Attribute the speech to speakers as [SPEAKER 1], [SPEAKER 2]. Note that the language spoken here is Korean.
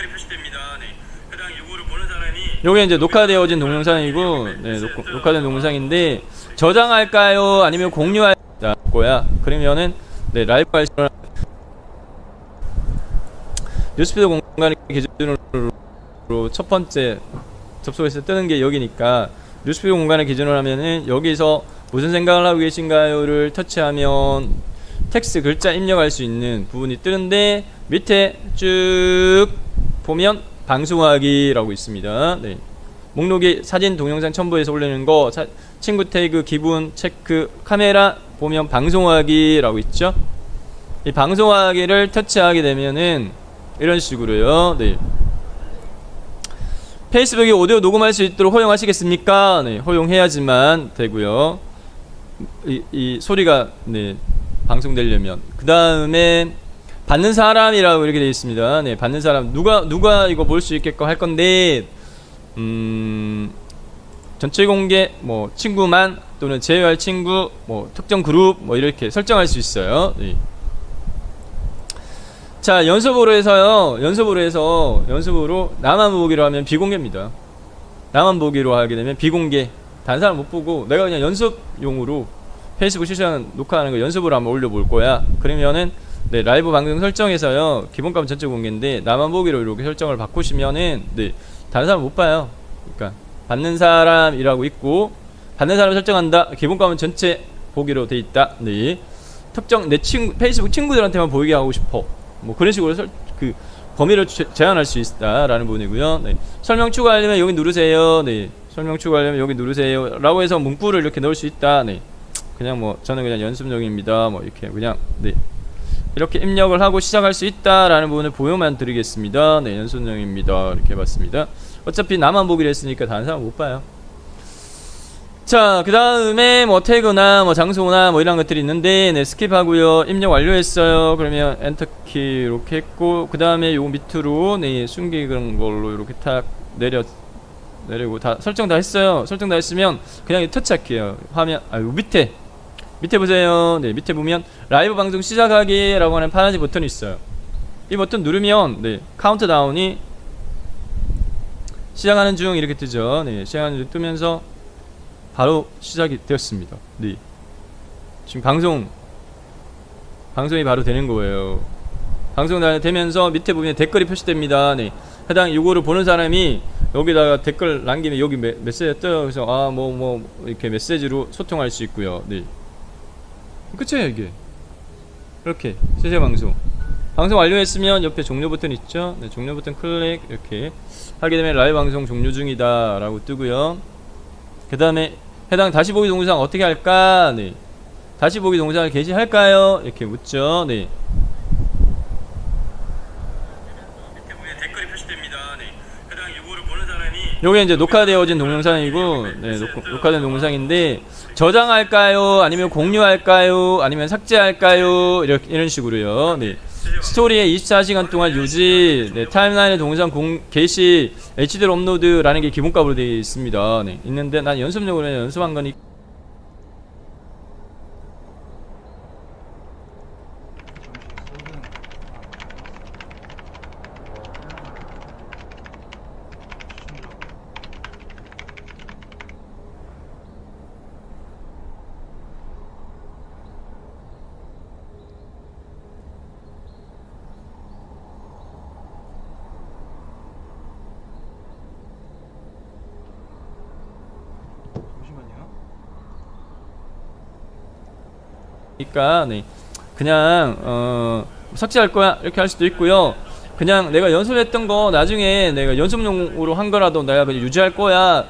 [SPEAKER 1] 댓글이 표시됩니다. 네. 해당 요구를 보는 사람이
[SPEAKER 2] 요게 이제 녹화되어진 동영상이고 네, 녹, 녹화된 동영상인데 저장할까요? 아니면 공유할 거야? 그러면은 네, 라이브 할 시간 뉴스피드 공간의 기준으로 첫 번째 접속해서 뜨는 게 여기니까 뉴스피드 공간의 기준으로 하면은 여기서 무슨 생각을 하고 계신가요를 터치하면 텍스트 글자 입력할 수 있는 부분이 뜨는데 밑에 쭉 보면 방송하기라고 있습니다. 네. 목록이 사진 동영상 첨부해서 올리는 거 사- 친구 태그 기분 체크 카메라 보면 방송하기라고 있죠. 이 방송하기를 터치하게 되면은 이런 식으로요. 네. 페이스북이 오디오 녹음할 수 있도록 허용하시겠습니까? 네, 허용해야지만 되고요. 이, 이 소리가 네, 방송되려면 그 다음에 받는 사람이라고 이렇게 되어 있습니다. 네, 받는 사람 누가 누가 이거 볼 수 있게끔 할 건데 음 전체 공개 뭐 친구만 또는 제외할 친구 뭐 특정 그룹 뭐 이렇게 설정할 수 있어요. 네. 자 연습으로 해서요 연습으로 해서 연습으로 나만 보기로 하면 비공개입니다 나만 보기로 하게 되면 비공개 다른 사람 못 보고 내가 그냥 연습용으로 페이스북 실시간 녹화하는 거 연습으로 한번 올려볼 거야 그러면은 네 라이브 방송 설정에서요 기본값은 전체 공개인데 나만 보기로 이렇게 설정을 바꾸시면은 네 다른 사람 못 봐요 그러니까 받는 사람이라고 있고 받는 사람 설정한다 기본값은 전체 보기로 돼 있다 네 특정 내 친구 페이스북 친구들한테만 보이게 하고 싶어 뭐 그런 식으로 설, 그 범위를 제, 제한할 수 있다라는 부분이고요. 네. 설명 추가하려면 여기 누르세요. 네. 설명 추가하려면 여기 누르세요.라고 해서 문구를 이렇게 넣을 수 있다. 네. 그냥 뭐 저는 그냥 연습용입니다. 뭐 이렇게 그냥 네. 이렇게 입력을 하고 시작할 수 있다라는 부분을 보여만 드리겠습니다. 네, 연습용입니다. 이렇게 해봤습니다. 어차피 나만 보기로 했으니까 다른 사람 못 봐요. 자, 그 다음에 뭐 태그나 뭐 장소나 뭐 이런 것들이 있는데, 네, 스킵하고요. 입력 완료했어요. 그러면 엔터키 이렇게 했고, 그 다음에 요 밑으로, 네, 숨기 그런 걸로 이렇게 탁 내려, 내리고 다 설정 다 했어요. 설정 다 했으면 그냥 터치할게요. 화면, 아, 요 밑에. 밑에 보세요. 네, 밑에 보면 라이브 방송 시작하기 라고 하는 파란색 버튼이 있어요. 이 버튼 누르면, 네, 카운트다운이 시작하는 중 이렇게 뜨죠. 네, 시작하는 중 뜨면서 바로 시작이 되었습니다. 네. 지금 방송 방송이 바로 되는 거예요. 방송 다 되면서 밑에 보면 댓글이 표시됩니다. 네. 해당 요거를 보는 사람이 여기다가 댓글 남기면 여기 메, 메시지가 떠요. 그래서 아뭐뭐 이렇게 메시지로 소통할 수 있고요. 네. 끝이에요 이게. 이렇게 실제 방송. 방송 완료했으면 옆에 종료 버튼 있죠? 네, 종료 버튼 클릭 이렇게 하게 되면 라이브 방송 종료 중이다 라고 뜨고요. 그 다음에 해당 다시 보기 동영상 어떻게 할까? 네. 다시 보기 동영상을 게시할까요? 이렇게 묻죠. 네.
[SPEAKER 1] 네.
[SPEAKER 2] 요게 이제 녹화되어진 동영상이고, 네, 녹, 녹화된 동영상인데, 저장할까요? 아니면 공유할까요? 아니면 삭제할까요? 이렇게, 이런 식으로요. 네. 스토리에 24시간 동안 유지, 네, 타임라인에 동영상 공, 게시, HD로 업로드라는 게 기본값으로 되어 있습니다. 네, 있는데 난 연습용으로 연습한 거니.
[SPEAKER 3] 잠시만요.
[SPEAKER 2] 그러니까 네. 그냥 어 삭제할 거야 이렇게 할 수도 있고요. 그냥 내가 연습했던 거 나중에 내가 연습용으로 한 거라도 내가 그냥 유지할 거야